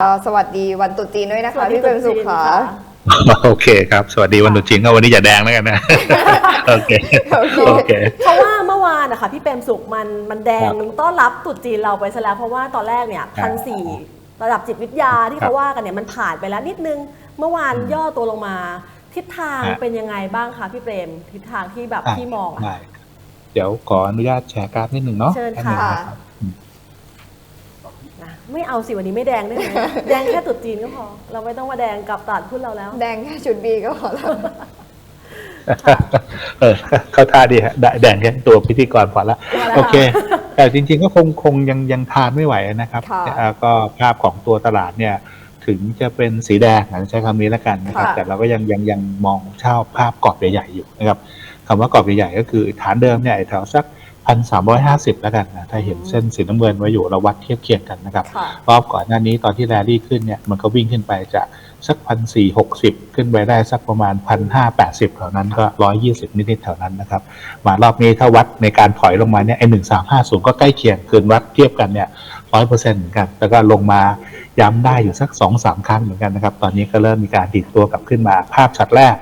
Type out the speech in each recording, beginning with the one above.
เอ่อสวัสดีวันตรุษจีนด้วยนะคะพี่เป็นสุขค่ะโอเคครับ สวัสดีวันตรุษจีนก็วันนี้อย่าแดงแล้วกันนะ โอเค โอเคโอเคเพราะว่าเมื่อวานนะคะพี่เปรมสุขมันมันแดงครับต้อนรับตรุษจีนเราไปซะแล้วเพราะว่าตอนแรกเนี่ยครัพับนสี่ระดับจิตวิทยาที่ครับเขาว่ากันเนี่ยมันผ่านไปแล้วนิดนึง เมื่อวานอืมย่อตัวลงมา ทิศทางฮะเป็นยังไงบ้างคะพี่เปรมทิศทางที่แบบอะที่มองอะ ได้เดี๋ยวขออนุญาตแชร์กราฟนิดหนึ่งเนาะเชิญแป๊บค่ะนึงนะครับอืมนะ ไม่เอาสิวันนี้ไม่แดงได้ไหมแดงแค่ตรุษจีนก็พอ เราไม่ต้องมาแดงกับตลาดหุ้นเราแล้ว แดงแค่ชุดบีก็พอแล้วเออเข้าท่าดีฮะได้แดงแค่ตัวพิธีกรพอละพอแล้วโอเค แต่จริง ๆ ก็คงคงยังยังทานไม่ไหวนะครับค่ะอ่าก็ภาพของตัวตลาดเนี่ย ถึงจะเป็นสีแดงนะใช้คำนี้แล้วกันนะครับค่ะแต่เราก็ยังยังยังมองเช่าภาพกรอบใหญ่ๆอยู่นะครับคำว่ากรอบใหญ่ๆก็คือฐานเดิมเนี่ยไอ้แถวสัก พันสามร้อยห้าสิบแล้วกันนะถ้าเห็นเส้นสีน้ำเงินไว้อยู่เราวัดเทียบเคียงกันนะครับค่ะรอบก่อนหน้านี้ตอนที่แรลลี่ขึ้นเนี่ยมันก็วิ่งขึ้นไปจากสักพันสี่หกสิบขึ้นไปได้สักประมาณพันห้าแปดสิบแถวนั้นก็ร้อยยี่สิบนิดๆแถวนั้นนะครับ มารอบนี้ถ้าวัดในการถอยลงมาเนี่ยไอหนึ่งสามห้าศูนย์ก็ใกล้เคียงคืนวัดเทียบกันเนี่ยร้อยเปอร์เซ็นต์เหมือนกัน แล้วก็ลงมาย้ำได้อยู่สักสองสามครั้งเหมือนกันนะครับ ตอนนี้ก็เริ่มมีการดีดตัวกลับขึ้นมาภาพช็อตแรก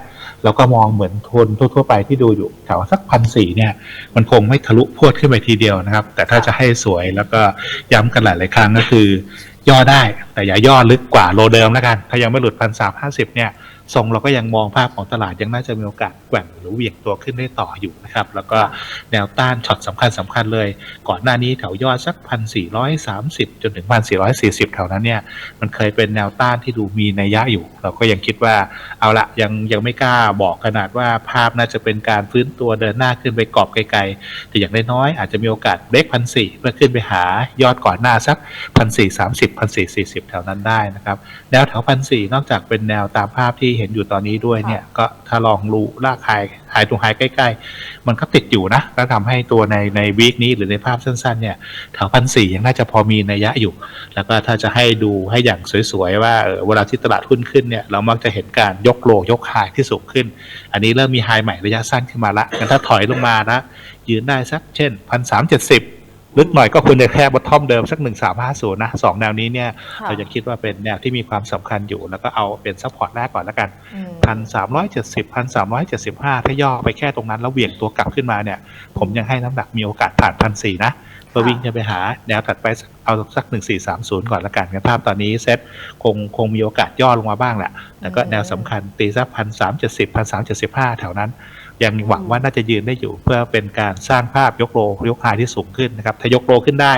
แล้วก็มองเหมือนทนทั่ว ๆ ไปที่ดูอยู่แถวสักพันสี่เนี่ย มันคงไม่ทะลุพวดขึ้นไปทีเดียวนะครับ แต่ถ้าจะให้สวยแล้วก็ย้ำกันหลายๆครั้งก็คือย่อได้แต่อย่าย่อลึกกว่าโลเดิมแล้วกัน ถ้ายังไม่หลุดพันสามห้าสิบเนี่ย ทรงเราก็ยังมองภาพของตลาดยังน่าจะมีโอกาสแกว่งหรือเหวี่ยงตัวขึ้นได้ต่ออยู่นะครับ แล้วก็แนวต้านช็อตสำคัญสำคัญเลย ก่อนหน้านี้แถวยอดสักพันสี่ร้อยสามสิบจนถึงพันสี่ร้อยสี่สิบแถวนั้นเนี่ยมันเคยเป็นแนวต้านที่ดูมีนัยยะอยู่ เราก็ยังคิดว่าเอาละยังยังไม่กล้าบอกขนาดว่าภาพน่าจะเป็นการฟื้นตัวเดินหน้าขึ้นไปกรอบไกลๆ แต่อย่างน้อยๆอาจจะมีโอกาสเบรกพันสี่เพื่อขึ้นไปหายอดก่อนหน้าสักพันสี่สามสิบพันสี่สี่สิบแถวนั้นได้นะครับแนวแถวพันสี่นอกจากเป็นแนวตามภาพที่เห็นอยู่ตอนนี้ด้วยเนี่ย ก็ถ้าลองรูลากไฮไฮตรงไฮใกล้ ๆ มันก็ติดอยู่นะก็ทำให้ตัวในในวีคนี้หรือในภาพสั้น ๆ เนี่ยแถวพันสี่ยังน่าจะพอมีนัยยะอยู่ แล้วก็ถ้าจะให้ดูให้อย่างสวยๆว่าเออเวลาที่ตลาดหุ้นขึ้นเนี่ยเรามักจะเห็นการยกโลยกไฮที่สูงขึ้น อันนี้เริ่มมีไฮใหม่ระยะสั้นขึ้นมาละงั้นถ้าถอยลงมานะยืนได้สักเช่นพันสามเจ็ดสิบ ลึกหน่อยก็ควรจะแค่บอททอมเดิมสักหนึ่งสามห้าศูนย์นะสองแนวนี้เนี่ยค่ะเรายังคิดว่าเป็นแนวที่มีความสำคัญอยู่ แล้วก็เอาเป็นซัพพอร์ตแรกก่อนแล้วกันอืมพันสามร้อยเจ็ดสิบพันสามร้อยเจ็ดสิบห้าถ้าย่อไปแค่ตรงนั้น แล้วเหวี่ยงตัวกลับขึ้นมาเนี่ย ผมยังให้น้ำหนักมีโอกาสผ่านพันสี่นะเพื่อวิ่งจะไปหาแนวถัดไปสักเอาสักหนึ่งสี่สามศูนย์ก่อนละกันกันภาพตอนนี้เซ็ตคงคงมีโอกาสย่อลงมาบ้างแหละแต่ก็แนวสำคัญตีสักพันสามเจ็ดสิบพันสามเจ็ดสิบห้าแถวนั้น ยังหวังว่าน่าจะยืนได้อยู่ เพื่อเป็นการสร้างภาพยกโลยกไฮที่สูงขึ้นนะครับถ้ายกโลขึ้นได้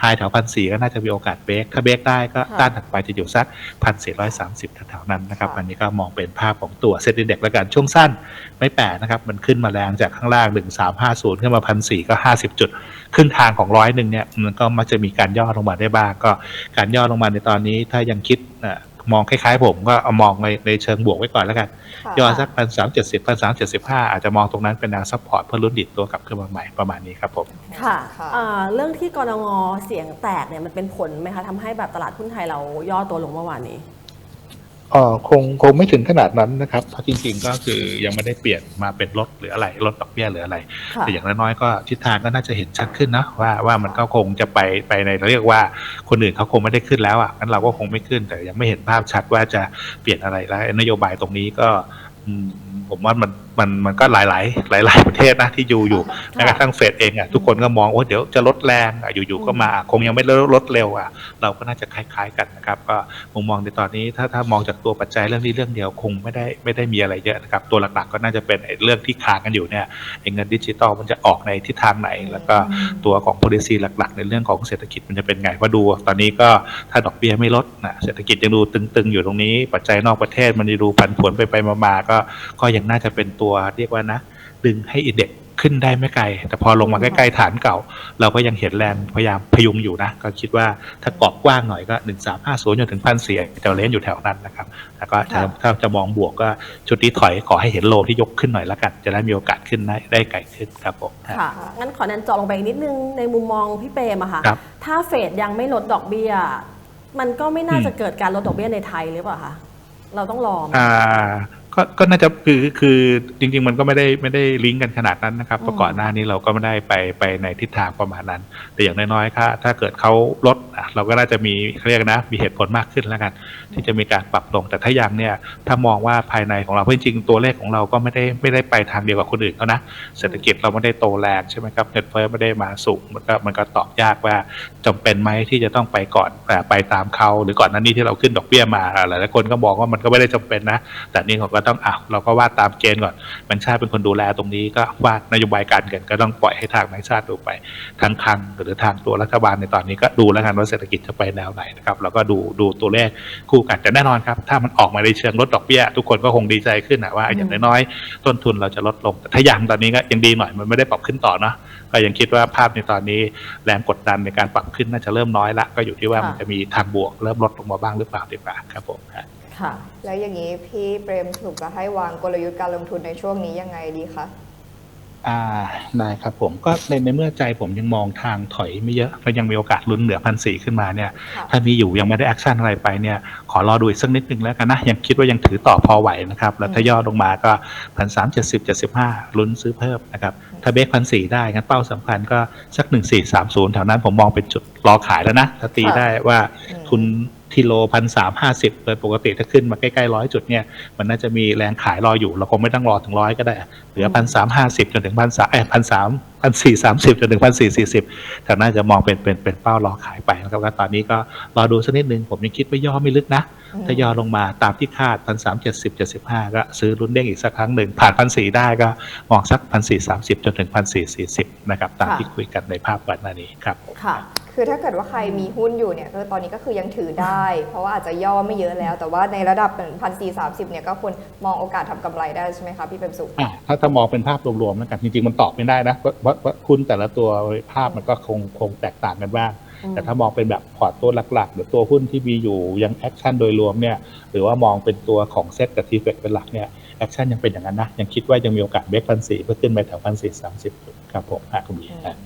ไฮแถวพันสี่ก็น่าจะมีโอกาสเบรกถ้าเบรกได้ก็ค่ะต้านถัดไปจะอยู่สักพันสี่ร้อยสามสิบแถวๆนั้นนะครับค่ะอันนี้ก็มองเป็นภาพของตัวเซ็ตดีเด็กแล้วกันช่วงสั้นไม่แปลกนะครับมันขึ้นมาแรงจากข้างล่าง1350ขึ้นมาพันสี่ก็50จุดครึ่งทางของร้อยหนึ่งเนี่ยมันก็มักจะมีการย่อลงมาได้บ้างก็การย่อลงมาในตอนนี้ถ้ายังคิดเอ่อ มองคล้ายๆผมก็เอามองในในเชิงบวกไว้ก่อนแล้วกันค่ะย่อสักพันสามเจ็ดสิบพันสามเจ็ดสิบห้าอาจจะมองตรงนั้นเป็นแนวซัพพอร์ตเพื่อลุ้นดิดตัวกลับขึ้นมาใหม่ประมาณนี้ครับผม ค่ะค่ะอ่าเรื่องที่กรงงเสียงแตกเนี่ยมันเป็นผลไหมคะทำให้แบบตลาดหุ้นไทยเราย่อตัวลงเมื่อวานนี้ เออคงคงไม่ถึงขนาดนั้นนะครับเพราะจริง ๆ ก็คือยังไม่ได้เปลี่ยนมาเป็นลดหรืออะไรลดดอกเบี้ยหรืออะไรค่ะแต่อย่างน้อยๆก็ทิศทางก็น่าจะเห็นชัดขึ้นนะว่าว่ามันก็คงจะไปไปในเรียกว่าคนอื่นเขาคงไม่ได้ขึ้นแล้วอะงั้นเราก็คงไม่ขึ้น แต่ยังไม่เห็นภาพชัดว่าจะเปลี่ยนอะไรแล้วนโยบายตรงนี้ก็อืมผมว่ามัน มันมันก็หลายหลายหลายหลายๆประเทศนะที่อยู่อยู่แม้กระทั่งเฟดเองอะทุกคนก็มองว่าเดี๋ยวจะลดแรงอะอยู่ๆก็มาคงยังไม่ลดลดเร็วอะเราก็น่าจะคล้าย ๆกันนะครับก็มุมมองในตอนนี้ถ้าถ้ามองจากตัวปัจจัยเรื่องนี้เรื่องเดียวคงไม่ได้ไม่ได้มีอะไรเยอะนะครับตัวหลักๆก็น่าจะเป็นไอ้เรื่องที่ค้างกันอยู่เนี่ยไอ้เงินดิจิตอลมันจะออกในทิศทางไหน แล้วก็ตัวของ policy หลัก ๆ ในเรื่องของเศรษฐกิจมันจะเป็นไงมาดู ตอนนี้ก็ถ้าดอกเบี้ยไม่ลดนะเศรษฐกิจยังดูตึงๆ อยู่ตรงนี้ ปัจจัยนอกประเทศมันจะดูผันผวนไปไปๆมาๆก็ก็ยังน่าจะเป็นตัวเรียกว่านะ ดึงให้อินเด็กซ์ขึ้นได้ไม่ไกล แต่พอลงมาใกล้ๆฐานเก่า เราก็ยังเห็นแรงพยายามพยุงอยู่นะ ก็คิดว่าถ้ากรอบกว้างหน่อยก็หนึ่งสามห้าศูนย์จนถึงพันสี่จะเลนอยู่แถวนั้นนะครับ แล้วก็ถ้าค่ะถ้าจะมองบวกก็ชุดนี้ถอยขอให้เห็นโลที่ยกขึ้นหน่อยละกัน จะได้มีโอกาสขึ้นได้ได้ไกลขึ้นครับผมค่ะงั้นขอแนนเจาะลงไปอีกนิดนึงในมุมมองพี่เปรมอะค่ะครับถ้าเฟดยังไม่ลดดอกเบี้ย มันก็ไม่น่าอืมจะเกิดการลดดอกเบี้ยในไทยหรือเปล่าคะเราต้องรอไหมอ่า ก็ก็น่าจะคือคือจริง ๆ มันก็ไม่ได้ไม่ได้ลิงก์กันขนาดนั้นนะครับอืมเพราะก่อนหน้านี้เราก็ไม่ได้ไปไปในทิศทางประมาณนั้น แต่อย่างน้อยๆค่ะถ้าเกิดเขาลดอะเราก็น่าจะมีเขาเรียกนะ มีเหตุผลมากขึ้นแล้วกัน ที่จะมีการปรับลงแต่ถ้ายังเนี่ยถ้ามองว่าภายในของเราเพราะจริงๆตัวเลขของเราก็ไม่ได้ไม่ได้ไปทางเดียวกับคนอื่นเขานะเศรษฐกิจเราไม่ได้โตแรงใช่ไหมครับเงินเฟ้อไม่ได้มาสูงมันก็มันก็ตอบยากว่าจำเป็นไหมที่จะต้องไปก่อนแต่ไปตามเขาหรือก่อนหน้านี้ที่เราขึ้นดอกเบี้ยมาหลายๆคนก็มองว่ามันก็ไม่ได้จำเป็นนะ แต่นี่เขาก็ต้องอะเราก็วาดตามเกณฑ์ก่อนแบงค์ชาติเป็นคนดูแลตรงนี้ก็วาดนโยบายการเงินก็ต้องปล่อยให้ทางแบงค์ชาติดูไปทางคลังหรือทางตัวรัฐบาลในตอนนี้ก็ดูแล้วกันว่าเศรษฐกิจจะไปแนวไหนนะครับแล้วก็ดูดูตัวเลขคู่กันแต่แน่นอนครับ ถ้ามันออกมาในเชิงลดดอกเบี้ย ทุกคนก็คงดีใจขึ้นนะว่าอย่างน้อยๆต้นทุนเราจะลดลงแต่ถ้ายังตอนนี้ก็ยังดีหน่อยมันไม่ได้ปรับขึ้นต่อเนาะก็ยังคิดว่าภาพในตอนนี้แรงกดดันในการปรับขึ้นน่าจะเริ่มน้อยละก็อยู่ที่ว่ามันจะมีทางบวกเริ่มลดลงมาบ้างหรือเปล่าดีกว่าครับผม ค่ะ แล้วอย่างนี้พี่เปรมสุขจะให้วางกลยุทธ์การลงทุนในช่วงนี้ยังไงดีคะอ่าได้ครับผมก็ในในเมื่อใจผมยังมองทางถอยไม่เยอะแล้วยังมีโอกาสลุ้นเหนือพันสี่ขึ้นมาเนี่ยค่ะถ้ามีอยู่ยังไม่ได้แอคชั่นอะไรไปเนี่ย ขอรอดูอีกสักนิดนึงแล้วกันนะ ยังคิดว่ายังถือต่อพอไหวนะครับ แล้วถ้าย่อลงมาก็พันสามเจ็ดสิบเจ็ดสิบห้าลุ้นซื้อเพิ่มนะครับ ถ้าเบรกพันสี่ได้งั้นเป้าสำคัญก็สักหนึ่งสี่สามศูนย์แถวนั้นผมมองเป็นจุดรอขายแล้วนะถ้าตีค่ะได้ว่าอืมทุน ที่โลพันสามห้าสิบโดยปกติถ้าขึ้นมาใกล้ๆร้อยจุดเนี่ยมันน่าจะมีแรงขายรออยู่ เราคงไม่ต้องรอถึงร้อยก็ได้เหลือพันสามห้าสิบจนถึงพันสามเอ้พันสามพันสี่สามสิบจนถึงพันสี่สี่สิบแต่น่าจะมองเป็นเป็นเป็นเป้ารอขายไปนะครับแล้วตอนนี้ก็รอดูสักนิดนึงผมยังคิดว่าย่อไม่ลึกนะอืมถ้าย่อลงมาตามที่คาดพันสามเจ็ดสิบเจ็ดสิบห้าก็ซื้อรุ่นเด้งอีกสักครั้งหนึ่งผ่านพันสี่ได้ก็มองสักพันสี่สามสิบจนถึงพันสี่สี่สิบนะครับตามค่ะที่คุยกันในภาพก่อนหน้านี้ครับค่ะ คือถ้าเกิดว่าใครมีหุ้นอยู่เนี่ยก็ตอนนี้ก็คือยังถือได้ เพราะว่าอาจจะย่อไม่เยอะแล้ว แต่ว่าในระดับพันสี่สามสิบเนี่ยก็ควรมองโอกาสทำกำไรได้ใช่ไหมคะพี่เปรมสุขอะถ้าถ้ามองเป็นภาพรวมๆแล้วกันจริงๆมันตอบไม่ได้นะเพราะเพราะเพราะหุ้นแต่ละตัวภาพมันก็คงคงแตกต่างกันบ้างอืมแต่ถ้ามองเป็นแบบพอร์ตตัวหลักๆ หรือตัวหุ้นที่มีอยู่ยังแอคชั่นโดยรวมเนี่ยหรือว่ามองเป็นตัวของเซ็ตกับทีเฟกเป็นหลักเนี่ยแอคชั่นยังเป็นอย่างนั้นนะ ยังคิดว่ายังมีโอกาสเบรกพันสี่เพื่อขึ้นไปแถวพันสี่สามสิบครับผมฮะคุณบีฮะ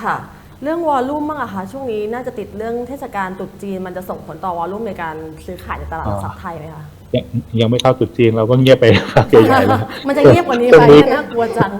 ค่ะ เรื่องวอลลุ่มบ้างอะคะช่วงนี้น่าจะติดเรื่องเทศกาลตรุษจีน มันจะส่งผลต่อวอลลุ่มในการซื้อขายในตลาดหลักทรัพย์ไทยไหมคะยังยังไม่เข้าตรุษจีนเราก็เงียบไปพักใหญ่ๆแล้วมันจะเงียบกว่านี้ตรไปงนี้เนี่ยน่ากลัวจัง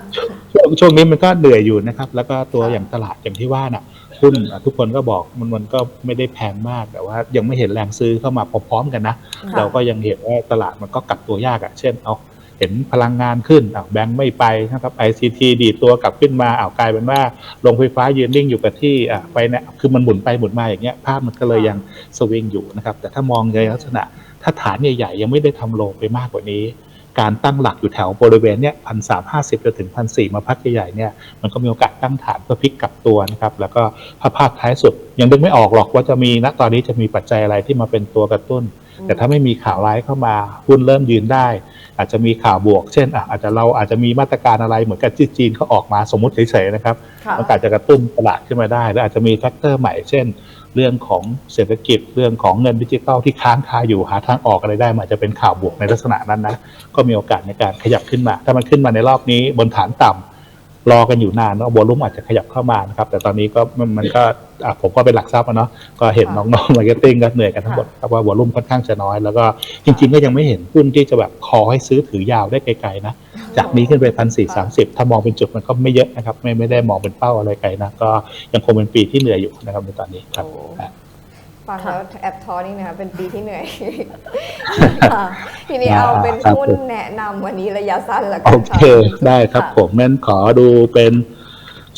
ช่วงช่วงนี้มันก็เหนื่อยอยู่นะครับ แล้วก็ตัวค่ะอย่างตลาดอย่างที่ว่าน่ะหุ้นอะทุกคนก็บอกมันมันก็ไม่ได้แพงมากแต่ว่ายังไม่เห็นแรงซื้อเข้ามาพร้อมๆกันนะค่ะเราก็ยังเห็นว่าตลาดมันก็กลับตัวยากอะ่ะเช่นเอา เห็นพลังงานขึ้นอะแบงค์ไม่ไปนะครับ ICT ดีดตัวกลับขึ้นมาอ้าวกลายเป็นว่าโรงไฟฟ้ายืนนิ่งอยู่กับที่อะไปเนี่ยคือมันหมุนไปหมุนมาอย่างเงี้ยภาพมันก็เลยยังสวิงอยู่นะครับ แต่ถ้ามองในลักษณะถ้าฐานใหญ่ๆ ยังไม่ได้ทำโลไปมากกว่านี้ การตั้งหลักอยู่แถวบริเวณเนี้ยพันสามห้าสิบจนถึงพันสี่มาพักใหญ่ๆเนี่ยมันก็มีโอกาสตั้งฐานเพื่อพลิกกลับตัวนะครับ แล้วก็ภาพภาพท้ายสุดยังดึงไม่ออกหรอกว่าจะมีณตอนนี้จะมีปัจจัยอะไรที่มาเป็นตัวกระตุ้น แต่ถ้าไม่มีข่าวร้ายเข้ามาหุ้นเริ่มยืนได้ อาจจะมีข่าวบวก เช่นอะอาจจะเราอาจจะมีมาตรการอะไรเหมือนกับที่จีนเขาออกมาสมมติเฉยๆนะครับค่ะมันอาจจะกระตุ้นตลาดขึ้นมาได้ และอาจจะมีแฟกเตอร์ใหม่เช่น เรื่องของเศรษฐกิจเรื่องของเงินดิจิทัลที่ค้างคาอยู่หาทางออกอะไรได้มันอาจจะเป็นข่าวบวกในลักษณะนั้นนะก็มีโอกาสในการขยับขึ้นมา ถ้ามันขึ้นมาในรอบนี้บนฐานต่ำ รอกันอยู่นานเนาะวอลุ่มอาจจะขยับเข้ามานะครับ แต่ตอนนี้ก็มันมันก็อะผมก็เป็นหลักทรัพย์อะเนาะก็เห็นค่ะน้องๆมาร์เก็ตติ้งก็เหนื่อยกันทั้งหมดครับว่าวอลุ่มค่อนข้างจะน้อย แล้วก็จริง ๆ ก็ยังไม่เห็นหุ้นที่จะแบบคอให้ซื้อถือยาวได้ไกลๆนะจากนี้ขึ้นไปพันสี่สามสิบถ้ามองเป็นจุดมันก็ไม่เยอะนะครับ ไม่ไม่ได้มองเป็นเป้าอะไรไกลนะก็ยังคงเป็นปีที่เหนื่อยอยู่นะครับในตอนนี้ครับโอ้อะ ฟังแล้วแอบท้อนี่นะคะเป็นปีที่เหนื่อยค่ะทีนี้อ่าเอาเป็นครับหุ้นผมแนะนำวันนี้ระยะสั้นละกัโอนค่ะเค ได้ครับค่ะผมงั้นขอดูเป็น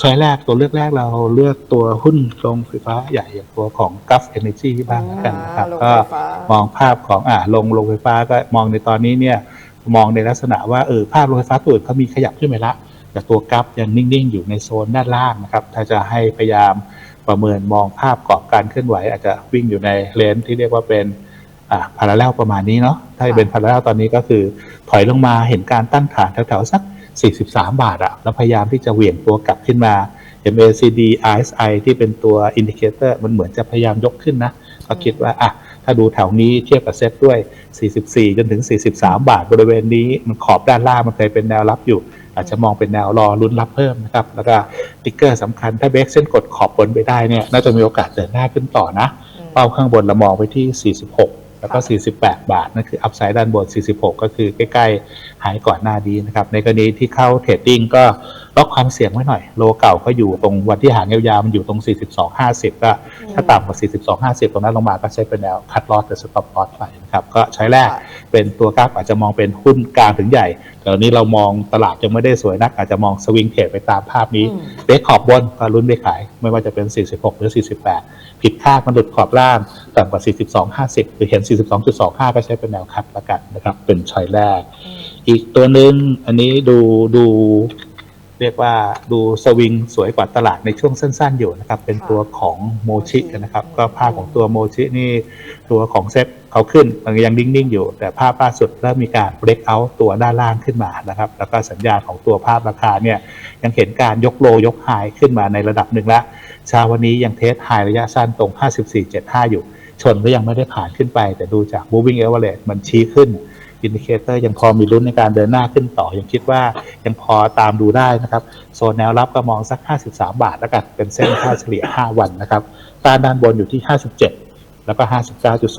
ช้อยแรกตัวเลือกแรกเราเลือกตัวหุ้นโรงไฟฟ้าใหญ่อย่างตัวของ g u f Energy บ้างแล้วกันนะครับอ่าโรงก็ไฟฟ้ามองภาพของอ่าลงโรงไฟฟ้าก็มองในตอนนี้เนี่ย มองในลักษณะว่าเออภาพโรงไฟฟ้าตัวอื่นเขามีขยับขึ้นไปละแต่ตัวกราฟยังนิ่งๆ อยู่ในโซนด้านล่างนะครับ ถ้าจะให้พยายาม ประเมินมองภาพกรอบการเคลื่อนไหว อาจจะวิ่งอยู่ในเลนที่เรียกว่าเป็นพาราเลลประมาณนี้เนาะถ้าเป็นพาราเลลตอนนี้ก็คือถอยลงมาเห็นการตั้งฐานแถวๆสัก 43 บาทอะแล้วพยายามที่จะเหวี่ยงตัวกลับขึ้นมา MACD RSI ที่เป็นตัวอินดิเคเตอร์มันเหมือนจะพยายามยกขึ้นนะก็คิดว่าอะถ้าดูแถวนี้เทียบกับเซ็ตด้วย 44 จนถึง 43 บาทบริเวณนี้มันขอบด้านล่างมันเคยเป็นแนวรับอยู่ อาจจะมองเป็นแนวรอลุ้นรับเพิ่มนะครับ แล้วก็ติ๊กเกอร์สำคัญถ้าเบรกเส้นกดขอบบนไปได้เนี่ยน่าจะมีโอกาสเดินหน้าขึ้นต่อนะอืมเป้าข้างบนเรามองไปที่ 46 แล้วก็ 48 บาทนั่นคืออัพไซด์ด้านบน 46 ก็คือใกล้ๆหายก่อนหน้านี้นะครับ ในกรณีที่เข้าเทรดดิ้งก็ล็อกความเสี่ยงไว้หน่อย โลเก่าก็อยู่ตรงวันที่หางยาวๆมันอยู่ตรง 42.50 ก็ถ้าต่ำกว่า 42.50 ตรงนั้นลงมาก็ใช้เป็นแนวคัดลอสหรือสต็อปลอสไปนะครับก็ใช้แรกค่ะเป็นตัวกราฟอาจจะมองเป็นหุ้นกลางถึงใหญ่ แต่วันนี้เรามองตลาดยังไม่ได้สวยนัก อาจจะมองสวิงเทรดไปตามภาพนี้อืมเบรกขอบบนก็ลุ้นไปขาย ไม่ว่าจะเป็น 46 หรือ 48 ผิดคาดมันหลุดขอบล่างต่ำกว่า 42.50 หรือเห็น 42.25 ก็ใช้เป็นแนวคัดละกันนะครับ เป็นชอยแรกอืมอีกตัวหนึ่งอันนี้ดูดู เรียกว่าดูสวิงสวยกว่าตลาดในช่วงสั้น ๆ อยู่นะครับ เป็นค่ะตัวของโมชินะครับอืมก็ภาพของตัวโมชินี่ตัวของเซ็ตเขาขึ้นมันยังนิ่ง ๆ อยู่ แต่ภาพล่าสุดเริ่มมีการเบรกเอาตัวด้านล่างขึ้นมานะครับ แล้วก็สัญญาณของตัวภาพราคาเนี่ยยังเห็นการยกโลยกไฮขึ้นมาในระดับหนึ่งแล้วเช้าวันนี้ยังเทสไฮระยะสั้นตรง 54.75 อยู่ ชนก็ยังไม่ได้ผ่านขึ้นไป แต่ดูจาก moving average มันชี้ขึ้น อินดิเคเตอร์ยังพอมีลุ้นในการเดินหน้าขึ้นต่อ ยังคิดว่ายังพอตามดูได้นะครับโซนแนวรับก็มองสัก 53 บาทแล้วกันเป็นเส้นค่าเฉลี่ย 5 วันนะครับต้านด้านบนอยู่ที่ 57 แล้วก็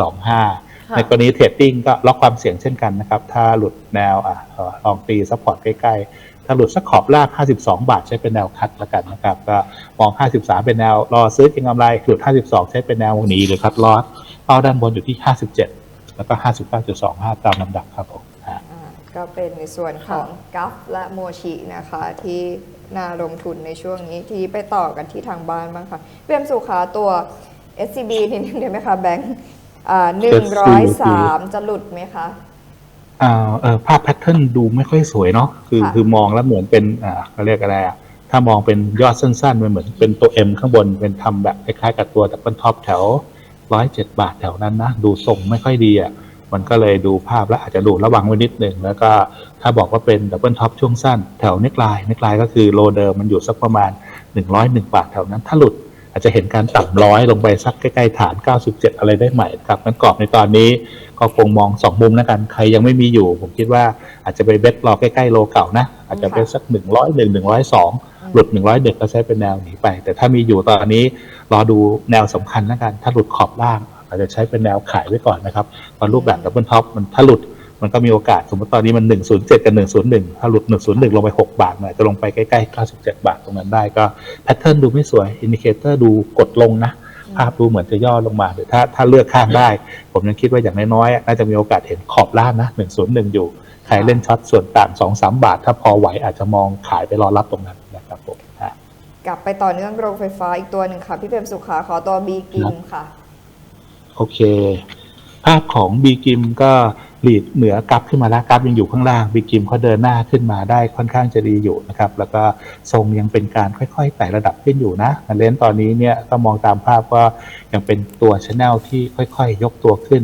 59.25 ในกรณีเทรดดิ้งก็ล็อกความเสี่ยงเช่นกันนะครับ ถ้าหลุดแนวอะเอ่อลองตีซัพพอร์ตใกล้ๆ ถ้าหลุดสักขอบล่าง 52 บาทใช้เป็นแนวคัดแล้วกันนะครับ ก็มอง 53 เป็นแนวรอซื้อเก็งกำไรหลุด 52 ใช้เป็นแนวหนีหรือคัดลอสเป้าด้านบนอยู่ที่ 57 แล้วก็ 59.25 ตามลำดับครับผมอ่าอ่าก็เป็นในส่วนของกัฟและโมชินะคะที่น่าลงทุนในช่วงนี้ทีนี้ไปต่อกันที่ทางบ้านบ้างค่ะเวียมสุขาตัว SCB นิดนึงได้ไหมคะแบงค์หนึ่งร้อยสามจะหลุดไหมคะอ่าเออภาพแพทเทิร์นดูไม่ค่อยสวยเนาะคือค่ะคือมองแล้วเหมือนเป็นอ่าเขาเรียกอะไรอะถ้ามองเป็นยอดสั้นๆมันเหมือนเป็นตัว M ข้างบนเป็นทำแบบคล้ายๆกับตัวดับเบิลท็อปแถว ร้อยเจ็ดบาทแถวนั้นนะ ดูทรงไม่ค่อยดีอะมันก็เลยดูภาพแล้วอาจจะดูระวังไว้นิดหนึ่งแล้วก็ถ้าบอกว่าเป็นดับเบิลท็อปช่วงสั้นแถวเน็กไลน์เน็กไลน์ก็คือโลเดิมมันอยู่สักประมาณ 101 บาทแถวนั้นถ้าหลุดอาจจะเห็นการต่ำร้อยลงไปสักใกล้ๆฐาน 97 อะไรได้ใหม่ครับงั้นกรอบในตอนนี้ก็คงมองสองมุมแล้วกัน ใครยังไม่มีอยู่ ผมคิดว่าอาจจะไปเบ็ดรอใกล้ๆโลเก่านะ อาจจะเป็นสักหนึ่งร้อย หลุดหนึ่งร้อยเด็กก็ใช้เป็นแนวหนีไป แต่ถ้ามีอยู่ตอนนี้รอดูแนวสำคัญแล้วกัน ถ้าหลุดขอบล่างอาจจะใช้เป็นแนวขายไว้ก่อนนะครับตอนรูปแบบดับเบิลท็อปมันถ้าหลุดมันก็มีโอกาสสมมติตอนนี้มัน 107 กับ 101 ถ้าหลุด 101 ลงไป 6 บาทมันอาจจะลงไปใกล้ๆ 97 บาทตรงนั้นได้ก็แพทเทิร์นดูไม่สวยอินดิเคเตอร์ดูกดลงนะ ภาพดูเหมือนจะย่อลงมาแต่ถ้าถ้าเลือกข้างได้ ผมยังคิดว่าอย่างน้อยๆน่าจะมีโอกาสเห็นขอบล่างนะ 101 อยู่ ใครเล่นช็อตส่วนต่าง 2-3 บาท ถ้าพอไหวอาจจะมองขายไปรอรับตรงนั้น ครับผมอะกลับไปต่อเนื่องโรงไฟฟ้าอีกตัวหนึ่งค่ะ พี่เปรมสุขาขอตัวบีกิมค่ะ โอเค ภาพของบีกิมก็หลีดเหนือกราฟขึ้นมาแล้วกราฟยังอยู่ข้างล่างบีกิมเขาเดินหน้าขึ้นมาได้ค่อนข้างจะดีอยู่นะครับ แล้วก็ทรงยังเป็นการค่อยๆไต่ระดับขึ้นอยู่นะเลนส์ตอนนี้เนี่ยก็มองตามภาพก็ยังเป็นตัวชแนลที่ค่อยๆ ยกตัวขึ้น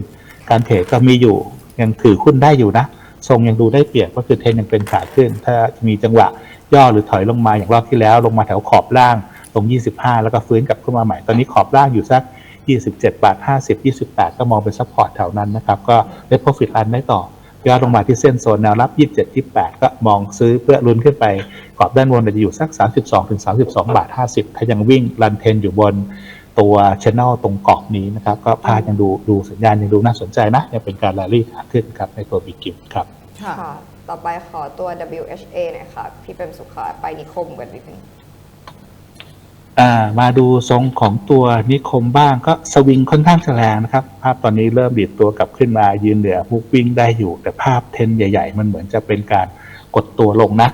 การเทรดก็มีอยู่ยังถือหุ้นได้อยู่นะทรงยังดูได้เปรียบก็คือเทรนยังเป็นขาขึ้น ถ้ามีจังหวะ ย่อหรือถอยลงมาอย่างรอบที่แล้ว ลงมาแถวขอบล่างตรง25 แล้วก็ฟื้นกลับขึ้นมาใหม่ ตอนนี้ขอบล่างอยู่สัก 27 บาท 50 28 ก็มองเป็นซัพพอร์ตแถวนั้นนะครับ ก็ได้ profit run ได้ต่อย่อลงมาที่เส้นโซนแนวรับ 27 28 ก็มองซื้อเพื่อลุ้นขึ้นไปกรอบด้านบนจะอยู่สัก 32ถึง32 บาท 50 ถ้ายังวิ่งรันเทนอยู่บนตัวช anel ตรงกรอบนี้นะครับ ก็พายังดูดูสัญญาณยังดูน่าสนใจนะยังเป็นการแรลลี่ขาขึ้นครับในตัวบิกิมครับค่ะ ต่อไปขอตัว WHA หน่อยค่ะ พี่เปมสุขาไปนิคมกันนิดนึงอ่ามาดูทรงของตัวนิคมบ้างก็สวิงค่อนข้างแรงนะครับ ภาพตอนนี้เริ่มดีดตัวกลับขึ้นมายืนเหนือฮุกวิ่งได้อยู่ แต่ภาพเทนใหญ่ ๆ มันเหมือนจะเป็นการกดตัวลงนะ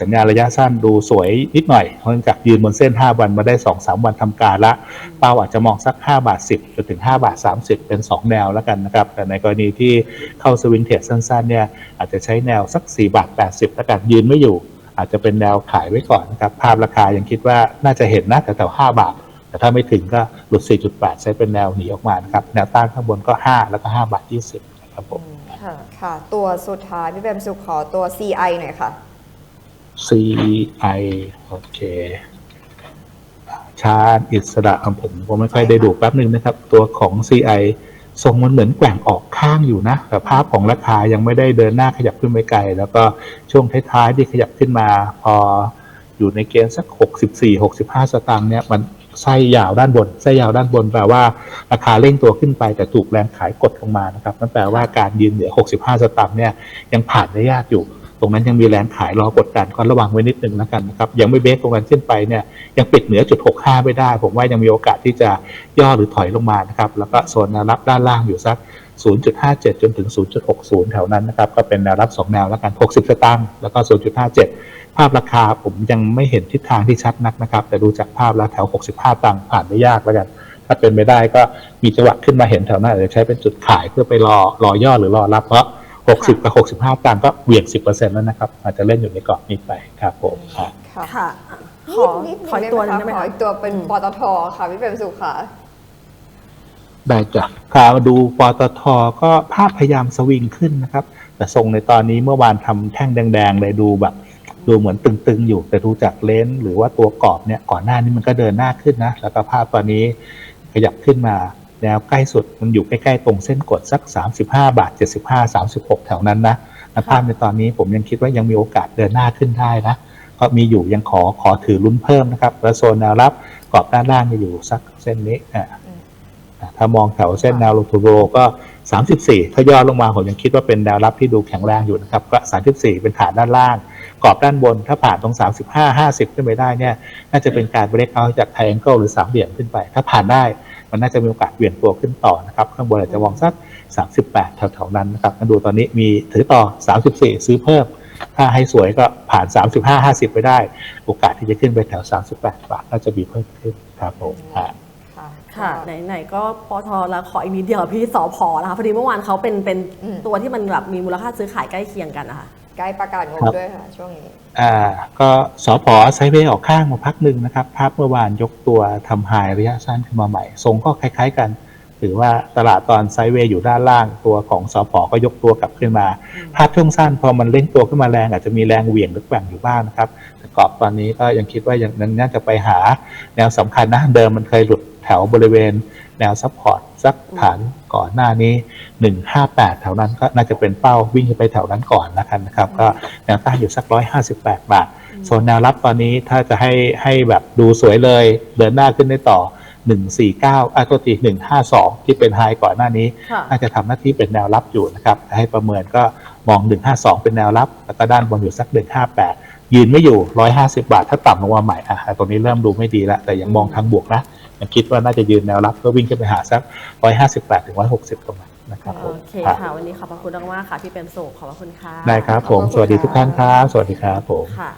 สัญญาระยะสั้นดูสวยนิดหน่อยเนื่องจากยืนบนเส้น 5 วันมาได้ 2-3 วันทำการละ เป้าอาจจะมองสัก 5 บาท 10จนถึง 5 บาท 30 เป็น 2 แนวแล้วกันนะครับ แต่ในกรณีที่เข้าสวิงเทรดสั้นๆเนี่ยอาจจะใช้แนวสัก 4 บาท 80แล้วกันยืนไม่อยู่ อาจจะเป็นแนวขายไว้ก่อนนะครับภาพราคายังคิดว่าน่าจะเห็นนะแถวๆ5บาทแต่ถ้าไม่ถึงก็หลุด 4.8 ใช้เป็นแนวหนีออกมานะครับแนวต้านข้างบนก็ 5 แล้วก็5บาท20นะครับผมค่ะ ตัวสุดท้ายพี่เปรมสุขขอตัว CI หน่อยค่ะ CI โอเค ชาอิสระผมผมไม่ค่อยได้ดูแป๊บหนึ่งนะครับ ตัวของ CI ทรงมันเหมือนแกว่งออกข้างอยู่นะ แต่ภาพของราคายังไม่ได้เดินหน้าขยับขึ้นไปไกล แล้วก็ช่วงท้ายๆที่ขยับขึ้นมา พออยู่ในเกณฑ์สัก 64 65 สตางค์เนี่ยมันไส้ยาวด้านบนไส้ยาวด้านบนแปลว่าราคาเร่งตัวขึ้นไปแต่ถูกแรงขายกดลงมานะครับนั่นแปลว่าการยืนเหนือ 65 สตางค์เนี่ยยังผ่านได้ยากอยู่ ตรงนั้นยังมีแรงขายรอกดดันก็ระวังไว้นิดนึงแล้วกันนะครับ ยังไม่เบรกตรงนั้นขึ้นไปเนี่ยยังปิดเหนือจุด 65 ไม่ได้ ผมว่ายังมีโอกาสที่จะย่อหรือถอยลงมานะครับ แล้วก็โซนแนวรับด้านล่างอยู่สัก 0.57 จนถึง 0.60 แถวนั้นนะครับ ก็เป็นแนวรับ 2 แนวแล้วกัน 60 สตางค์แล้วก็ 0.57 ภาพราคาผมยังไม่เห็นทิศทางที่ชัดนักนะครับ แต่ดูจากภาพแล้วแถว 65 ตังค์ผ่านได้ยากแล้วกันถ้าเป็นไม่ได้ก็มีจังหวะขึ้นมาเห็นแถวนั้นอาจจะใช้เป็นจุดขายเพื่อไปรอรอย่อหรือรอรับเพราะ 60กับ65ตังค์ก็เหวี่ยง10%แล้วนะครับ อาจจะเล่นอยู่ในกรอบนี้ไปครับผมครับ ค่ะค่ะอะขอนิดนึงขออีกตัวหนึงได้ได้ไหไหมมคะขอคะอีกตัวเป็นปตทค่ะพี่เปรมสุขค่ะ ได้จ้ะขามาดูปตทก็ภาพพยายามสวิงขึ้นนะครับ แต่ทรงในตอนนี้เมื่อวานทำแท่งแดงๆเลยดูแบบ ดูเหมือนตึงๆอยู่ แต่ดูจากเลนส์หรือว่าตัวกรอบเนี่ยก่อนหน้านี้มันก็เดินหน้าขึ้นนะ แล้วก็ภาพตอนนี้ขยับขึ้นมา แนวใกล้สุดมันอยู่ใกล้ๆตรงเส้นกดสัก 35 บาท 75 36 แถวนั้นนะนะภาพในตอนนี้ผมยังคิดว่ายังมีโอกาสเดินหน้าขึ้นได้นะก็มีอยู่ยังขอขอถือลุ้นเพิ่มนะครับแล้วโซนแนวรับกรอบด้านล่างจะอยู่สักเส้นนี้อ่าอะถ้ามองแถวเส้นแนวโลทูโรก็ 34 ถ้าย่อลงมาผมยังคิดว่าเป็นแนวรับที่ดูแข็งแรงอยู่นะครับก็ 34 เป็นฐานด้านล่าง กรอบด้านบน ถ้าผ่านตรง 35 50 ขึ้นไปได้เนี่ย น่าจะเป็นการเบรกเอาจากไทแองเกิลหรือสามเหลี่ยมขึ้นไป ถ้าผ่านได้ มันน่าจะมีโอกาสเบี่ยงตัวขึ้นต่อนะครับข้างบนอาจจะมองสัก 38 แถวๆนั้นนะครับมาดูตอนนี้มีถือต่อ 34 ซื้อเพิ่ม ถ้าให้สวยก็ผ่าน 35 50 ไปได้ โอกาสที่จะขึ้นไปแถว 38 บาทน่าจะมีเพิ่มขึ้นครับผมค่ะค่ะไหน ๆ ก็ปอทแล้วขออีกนิดเดียวพี่สอพอนะคะพอดีเมื่อวานเขาเป็นเป็นตัวที่มันแบบมีมูลค่าซื้อขายใกล้เคียงกันนะคะ ใกล้ประกาศงบครับด้วยค่ะ ช่วงนี้ อ่า ก็สอพอไซด์เวย์ออกข้างมาพักหนึ่งนะครับ ภาพเมื่อวานยกตัวทำไฮระยะสั้นขึ้นมาใหม่ ทรงก็คล้าย ๆ กัน ถือว่าตลาดตอนไซด์เวย์อยู่ด้านล่างตัวของสอพอก็ยกตัวกลับขึ้นมา ภาพช่วงสั้นพอมันเร่งตัวขึ้นมาแรงอาจจะมีแรงเหวี่ยงหรือแกว่งอยู่บ้างนะครับแต่กรอบตอนนี้ก็ยังคิดว่ายังยังน่าจะไปหาแนวสำคัญนะเดิมมันเคยหลุดแถวบริเวณแนวซัพพอร์ต สักฐานก่อนหน้านี้ 158 แถวนั้นก็น่าจะเป็นเป้าวิ่งขึ้นไปแถวนั้นก่อนแล้วกันนะครับ ก็แนวต้านอยู่สัก 158 บาทส่วนแนวรับตอนนี้ถ้าจะให้ให้แบบดูสวยเลยเดินหน้าขึ้นได้ต่อ 149อะตัวที152 ที่เป็นไฮก่อนหน้านี้ค่ะน่าจะทำหน้าที่เป็นแนวรับอยู่นะครับ ให้ประเมินก็มอง 152 เป็นแนวรับ แล้วก็ด้านบนอยู่สัก 158 ยืนไม่อยู่ 150 บาท ถ้าต่ำลงมาใหม่อะตรงนี้เริ่มดูไม่ดีแล้วแต่ยังมองทางบวกนะ ยังคิดว่าน่าจะยืนแนวรับเพื่อวิ่งขึ้นไปหาสัก158ถึง160ตรงนั้นนะครับผโอมเคครับค่ะ วันนี้ขอบพระคุณมากๆค่ะพี่เป็นสุขขอบพระคุณค่ะได้ครับผม สวัสดีทุกท่านครับ สวัสดีครับผมค่ะ